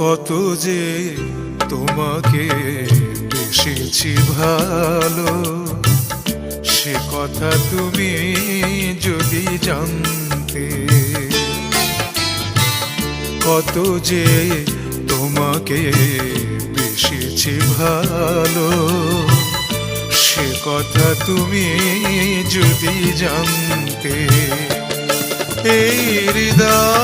কত যে তোমাকে বেসেছি ভালো, সে কথা তুমি যদি জানতে, কত যে তোমাকে বেসেছি ভালো, সে কথা তুমি যদি জানতে, এই হৃদয়